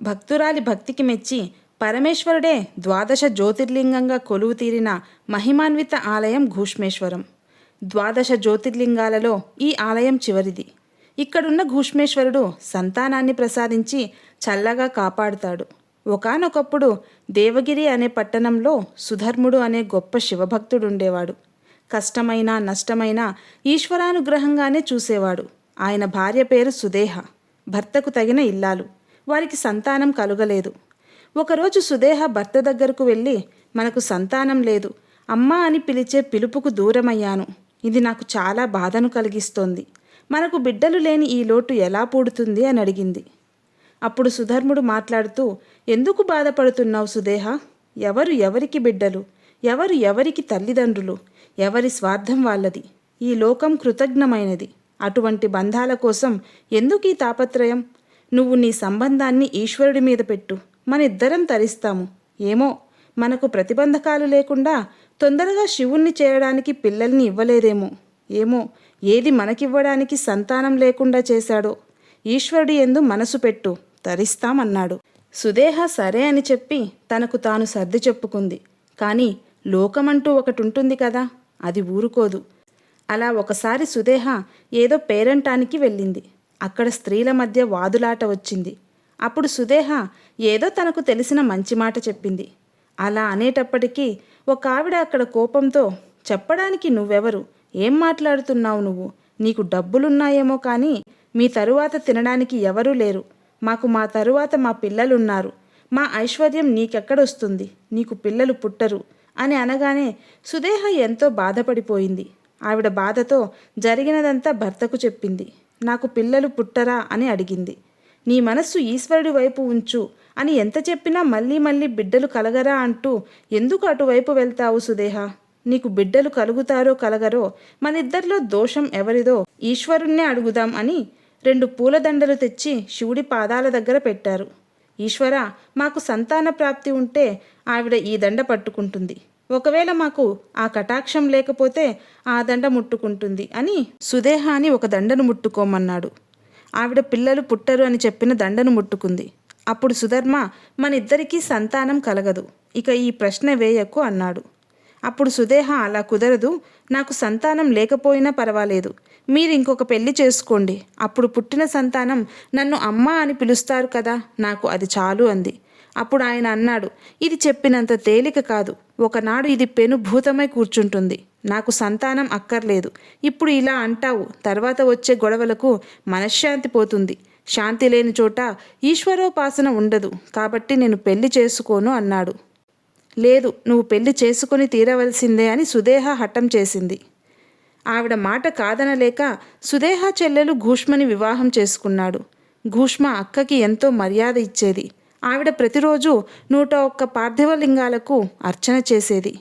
భక్తురాలి భక్తికి మెచ్చి పరమేశ్వరుడే ద్వాదశ జ్యోతిర్లింగంగా కొలువు తీరిన మహిమాన్విత ఆలయం ఘూష్మేశ్వరం. ద్వాదశ జ్యోతిర్లింగాలలో ఈ ఆలయం చివరిది. ఇక్కడున్న ఘూష్మేశ్వరుడు సంతానాన్ని ప్రసాదించి చల్లగా కాపాడుతాడు. ఒకానొకప్పుడు దేవగిరి అనే పట్టణంలో సుధర్ముడు అనే గొప్ప శివభక్తుడు ఉండేవాడు కష్టమైన నష్టమైన ఈశ్వరానుగ్రహంగానే చూసేవాడు. ఆయన భార్య పేరు సుదేహ. భర్తకు తగిన ఇల్లాలు. వారికి సంతానం కలుగలేదు. ఒకరోజు సుదేహ భర్త దగ్గరకు వెళ్ళి మనకు సంతానం లేదు. అమ్మా అని పిలిచే పిలుపుకు దూరమయ్యాను. ఇది నాకు చాలా బాధను కలిగిస్తోంది. మనకు బిడ్డలు లేని ఈ లోటు ఎలా పూడుతుంది అని అడిగింది. అప్పుడు సుధర్ముడు మాట్లాడుతూ ఎందుకు బాధపడుతున్నావు సుదేహ? ఎవరు ఎవరికి బిడ్డలు? ఎవరు ఎవరికి తల్లిదండ్రులు? ఎవరి స్వార్థం వాళ్ళది? ఈ లోకం కృతజ్ఞమైనది. అటువంటి బంధాల కోసం ఎందుకు ఈ తాపత్రయం? నువ్వు నీ సంబంధాన్ని ఈశ్వరుడి మీద పెట్టు. మన ఇద్దరం తరిస్తాము. ఏమో మనకు ప్రతిబంధకాలు లేకుండా తొందరగా శివుణ్ణి చేయడానికి పిల్లల్ని ఇవ్వలేదేమో. ఏమో ఏది మనకివ్వడానికి సంతానం లేకుండా చేశాడో. ఈశ్వరుడి ఎందు మనసు పెట్టు తరిస్తామన్నాడు. సుదేహ సరే అని చెప్పి తనకు తాను సర్ది చెప్పుకుంది. కానీ లోకమంటూ ఒకటుంటుంది కదా అది ఊరుకోదు. అలా ఒకసారి సుదేహ ఏదో పేరంటానికి వెళ్ళింది. అక్కడ స్త్రీల మధ్య వాదులాట వచ్చింది. అప్పుడు సుదేహ ఏదో తనకు తెలిసిన మంచి మాట చెప్పింది. అలా అనేటప్పటికీ ఒక ఆవిడ అక్కడ కోపంతో చెప్పడానికి నువ్వెవరు? ఏం మాట్లాడుతున్నావు నువ్వు? నీకు డబ్బులున్నాయేమో కానీ మీ తరువాత తినడానికి ఎవరూ లేరు. మాకు మా తరువాత మా పిల్లలున్నారు. మా ఐశ్వర్యం నీకెక్కడొస్తుంది? నీకు పిల్లలు పుట్టరు. అని అనగానే సుదేహ ఎంతో బాధపడిపోయింది. ఆవిడ బాధతో జరిగినదంతా భర్తకు చెప్పింది. నాకు పిల్లలు పుట్టరా అని అడిగింది. నీ మనస్సు ఈశ్వరుడి వైపు ఉంచు అని ఎంత చెప్పినా మళ్ళీ మళ్ళీ బిడ్డలు కలగరా అంటూ ఎందుకు అటువైపు వెళ్తావు సుదేహ? నీకు బిడ్డలు కలుగుతారో కలగరో మనిద్దరిలో దోషం ఎవరిదో ఈశ్వరుణ్ణే అడుగుదాం అని రెండు పూలదండలు తెచ్చి శివుడి పాదాల దగ్గర పెట్టారు. ఈశ్వర మాకు సంతాన ప్రాప్తి ఉంటే ఆవిడ ఈ దండ పట్టుకుంటుంది. ఒకవేళ మాకు ఆ కటాక్షం లేకపోతే ఆ దండ ముట్టుకుంటుంది అని సుదేహాని ఒక దండను ముట్టుకోమన్నాడు. ఆవిడ పిల్లలు పుట్టరు అని చెప్పిన దండను ముట్టుకుంది. అప్పుడు సుధర్మ మన ఇద్దరికీ సంతానం కలగదు. ఇక ఈ ప్రశ్న వేయకు అన్నాడు. అప్పుడు సుదేహ అలా కుదరదు. నాకు సంతానం లేకపోయినా పర్వాలేదు. మీరు ఇంకొక పెళ్ళి చేసుకోండి. అప్పుడు పుట్టిన సంతానం నన్ను అమ్మ అని పిలుస్తారు కదా నాకు అది చాలు అంది. అప్పుడు ఆయన అన్నాడు ఇది చెప్పినంత తేలిక కాదు. ఒకనాడు ఇది పెను భూతమై కూర్చుంటుంది. నాకు సంతానం అక్కర్లేదు. ఇప్పుడు ఇలా అంటావు. తర్వాత వచ్చే గొడవలకు మనశ్శాంతి పోతుంది. శాంతి లేని చోట ఈశ్వరోపాసన ఉండదు. కాబట్టి నేను పెళ్ళి చేసుకోను అన్నాడు. లేదు నువ్వు పెళ్ళి చేసుకుని తీరవలసిందే అని సుదేహ హఠం చేసింది. ఆవిడ మాట కాదనలేక సుదేహ చెల్లెలు ఘూష్మని వివాహం చేసుకున్నాడు. ఘూష్మ అక్కకి ఎంతో మర్యాద ఇచ్చేది. ఆవిడ ప్రతిరోజు నూట ఒక్క పార్థివలింగాలకు అర్చన చేసేది.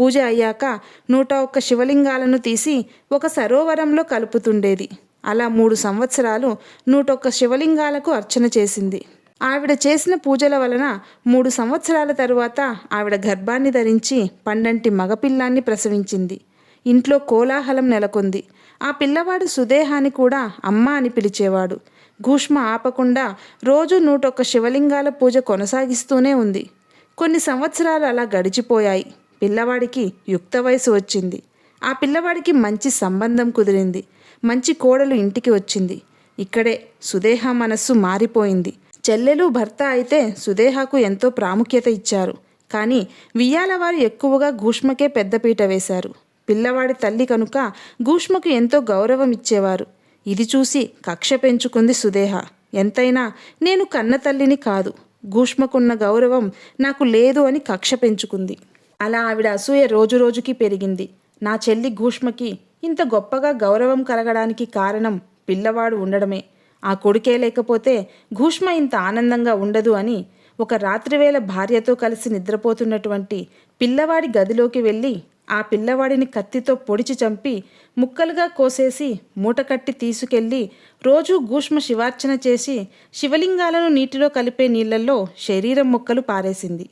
పూజ అయ్యాక నూట ఒక్క శివలింగాలను తీసి ఒక సరోవరంలో కలుపుతుండేది. అలా మూడు సంవత్సరాలు నూటొక్క శివలింగాలకు అర్చన చేసింది. ఆవిడ చేసిన పూజల వలన మూడు సంవత్సరాల తరువాత ఆవిడ గర్భాన్ని ధరించి పండంటి మగపిల్లాన్ని ప్రసవించింది. ఇంట్లో కోలాహలం నెలకొంది. ఆ పిల్లవాడు సుదేహాన్ని కూడా అమ్మ అని పిలిచేవాడు. ఘూష్మ ఆపకుండా రోజు నూటొక్క శివలింగాల పూజ కొనసాగిస్తూనే ఉంది. కొన్ని సంవత్సరాలు అలా గడిచిపోయాయి. పిల్లవాడికి యుక్త వయసు వచ్చింది. ఆ పిల్లవాడికి మంచి సంబంధం కుదిరింది. మంచి కోడలు ఇంటికి వచ్చింది. ఇక్కడే సుదేహ మనస్సు మారిపోయింది. చెల్లెలు భర్త అయితే సుదేహకు ఎంతో ప్రాముఖ్యత ఇచ్చారు. కానీ వియ్యాలవారు ఎక్కువగా ఘూష్మకే పెద్దపీట వేశారు. పిల్లవాడి తల్లి కనుక ఘూష్మకు ఎంతో గౌరవం ఇచ్చేవారు. ఇది చూసి కక్ష పెంచుకుంది సుదేహ. ఎంతైనా నేను కన్న తల్లిని కాదు. ఘూష్మకున్న గౌరవం నాకు లేదు అని కక్ష పెంచుకుంది. అలా ఆవిడ అసూయ రోజు రోజుకి పెరిగింది. నా చెల్లి గూష్మకి ఇంత గొప్పగా గౌరవం కలగడానికి కారణం పిల్లవాడు ఉండడమే. ఆ కొడుకే లేకపోతే ఘూష్మ ఇంత ఆనందంగా ఉండదు అని ఒక రాత్రివేళ భార్యతో కలిసి నిద్రపోతున్నటువంటి పిల్లవాడి గదిలోకి వెళ్ళి ఆ పిల్లవాడిని కత్తితో పొడిచి చంపి ముక్కలుగా కోసేసి మూటకట్టి తీసుకెళ్ళి రోజూ గూష్మ శివార్చన చేసి శివలింగాలను నీటిలో కలిపే నీళ్ళలో శరీరం ముక్కలు పారేసింది.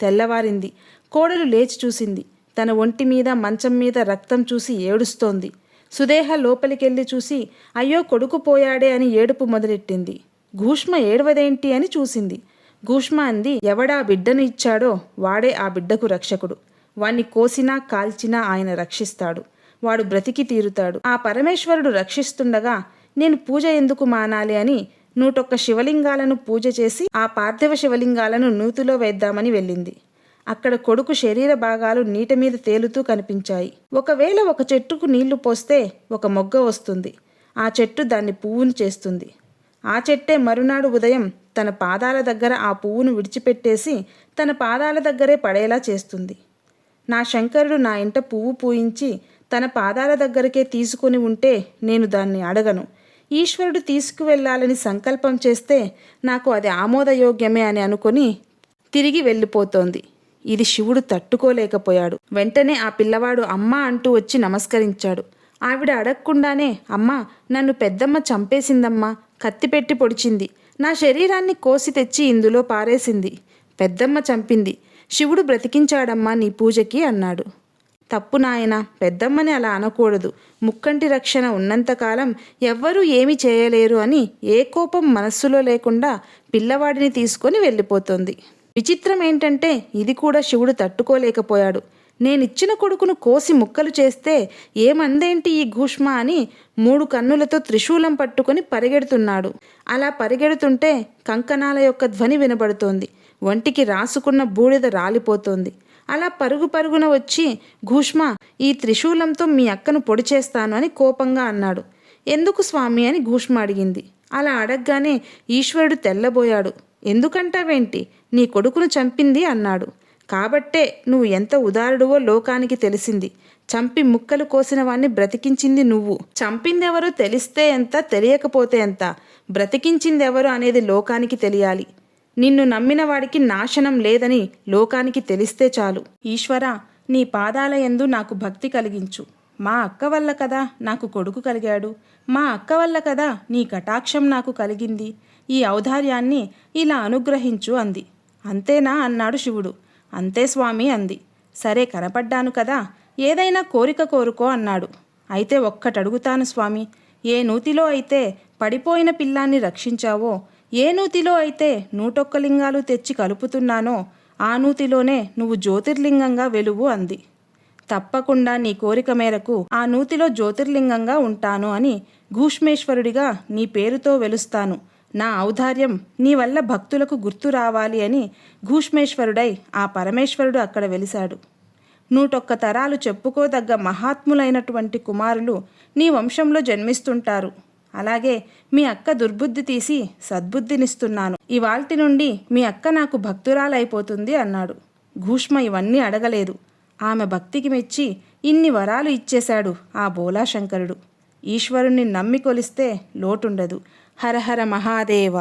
తెల్లవారింది. కోడలు లేచి చూసింది. తన ఒంటి మీద మంచం మీద రక్తం చూసి ఏడుస్తోంది. సుదేహ లోపలికెళ్ళి చూసి అయ్యో కొడుకు పోయాడే అని ఏడుపు మొదలెట్టింది. ఘూష్మ ఏడవదేంటి అని చూసింది. గూష్మ అంది ఎవడా బిడ్డను ఇచ్చాడో వాడే ఆ బిడ్డకు రక్షకుడు. వాణ్ణి కోసినా కాల్చినా ఆయన రక్షిస్తాడు. వాడు బ్రతికి తీరుతాడు. ఆ పరమేశ్వరుడు రక్షిస్తుండగా నేను పూజ ఎందుకు మానాలి అని నూటొక్క శివలింగాలను పూజ చేసి ఆ పార్థివ శివలింగాలను నూతిలో వేద్దామని వెళ్ళింది. అక్కడ కొడుకు శరీర భాగాలు నీట మీద తేలుతూ కనిపించాయి. ఒకవేళ ఒక చెట్టుకు నీళ్ళు పోస్తే ఒక మొగ్గ వస్తుంది. ఆ చెట్టు దాన్ని పువ్వును చేస్తుంది. ఆ చెట్టే మరునాడు ఉదయం తన పాదాల దగ్గర ఆ పువ్వును విడిచిపెట్టేసి తన పాదాల దగ్గరే పడేలా చేస్తుంది. నా శంకరుడు నా ఇంట పువ్వు పూయించి తన పాదాల దగ్గరకే తీసుకొని ఉంటే నేను దాన్ని అడగను. ఈశ్వరుడు తీసుకువెళ్ళాలని సంకల్పం చేస్తే నాకు అది ఆమోదయోగ్యమే అని అనుకొని తిరిగి వెళ్ళిపోతోంది. ఇది శివుడు తట్టుకోలేకపోయాడు. వెంటనే ఆ పిల్లవాడు అమ్మ అంటూ వచ్చి నమస్కరించాడు. ఆవిడ అడగకుండానే అమ్మ నన్ను పెద్దమ్మ చంపేసిందమ్మా. కత్తి పెట్టి పొడిచింది. నా శరీరాన్ని కోసి తెచ్చి ఇందులో పారేసింది. పెద్దమ్మ చంపింది. శివుడు బ్రతికించాడమ్మా నీ పూజకి అన్నాడు. తప్పు నాయన పెద్దమ్మని అలా అనకూడదు. ముక్కంటి రక్షణ ఉన్నంతకాలం ఎవ్వరూ ఏమి చేయలేరు అని ఏ కోపం మనస్సులో లేకుండా పిల్లవాడిని తీసుకొని వెళ్ళిపోతుంది. విచిత్రం ఏంటంటే ఇది కూడా శివుడు తట్టుకోలేకపోయాడు. నేనిచ్చిన కొడుకును కోసి ముక్కలు చేస్తే ఏమందేంటి ఈ ఘూష్మ అని మూడు కన్నులతో త్రిశూలం పట్టుకొని పరిగెడుతున్నాడు. అలా పరిగెడుతుంటే కంకణాల యొక్క ధ్వని వినబడుతోంది. ఒంటికి రాసుకున్న బూడిద రాలిపోతోంది. అలా పరుగు పరుగున వచ్చి ఘూష్మ ఈ త్రిశూలంతో మీ అక్కను పొడి చేస్తాను అని కోపంగా అన్నాడు. ఎందుకు స్వామి అని ఘూష్మ అడిగింది. అలా అడగగానే ఈశ్వరుడు తెల్లబోయాడు. ఎందుకంటావేంటి? నీ కొడుకును చంపింది అన్నాడు. కాబట్టే నువ్వు ఎంత ఉదారుడువో లోకానికి తెలిసింది. చంపి ముక్కలు కోసిన వాణ్ణి బ్రతికించింది నువ్వు. చంపిందెవరో తెలిస్తే ఎంత తెలియకపోతే ఎంత? బ్రతికించిందెవరు అనేది లోకానికి తెలియాలి. నిన్ను నమ్మిన వాడికి నాశనం లేదని లోకానికి తెలిస్తే చాలు. ఈశ్వర నీ పాదాల యందు నాకు భక్తి కలిగించు. మా అక్క వల్ల కదా నాకు కొడుకు కలిగాడు. మా అక్క వల్ల కదా నీ కటాక్షం నాకు కలిగింది. ఈ ఔదార్యాన్ని ఇలా అనుగ్రహించు అంది. అంతేనా అన్నాడు శివుడు. అంతే స్వామి అంది. సరే కనపడ్డాను కదా ఏదైనా కోరిక కోరుకో అన్నాడు. అయితే ఒక్కటడుగుతాను స్వామి ఏ నూతిలో అయితే పడిపోయిన పిల్లాన్ని రక్షించావో ఏ నూతిలో అయితే నూటొక్క లింగాలు తెచ్చి కలుపుతున్నానో ఆ నూతిలోనే నువ్వు జ్యోతిర్లింగంగా వెలువు అంది. తప్పకుండా నీ కోరిక మేరకు ఆ నూతిలో జ్యోతిర్లింగంగా ఉంటాను అని ఘూష్మేశ్వరుడిగా నీ పేరుతో వెలుస్తాను. నా ఔదార్యం నీ వల్ల భక్తులకు గుర్తు రావాలి అని ఘూష్మేశ్వరుడై ఆ పరమేశ్వరుడు అక్కడ వెలిశాడు. నూటొక్క తరాలు చెప్పుకోదగ్గ మహాత్ములైనటువంటి కుమారులు నీ వంశంలో జన్మిస్తుంటారు. అలాగే మీ అక్క దుర్బుద్ధి తీసి సద్బుద్ధినిస్తున్నాను. ఇవాల్టి నుండి మీ అక్క నాకు భక్తురాలైపోతుంది అన్నాడు. ఘూష్మ ఇవన్నీ అడగలేదు. ఆమె భక్తికి మెచ్చి ఇన్ని వరాలు ఇచ్చేశాడు ఆ బోలాశంకరుడు. ఈశ్వరుణ్ణి నమ్మి కొలిస్తే లోటుండదు. హరహర మహాదేవ!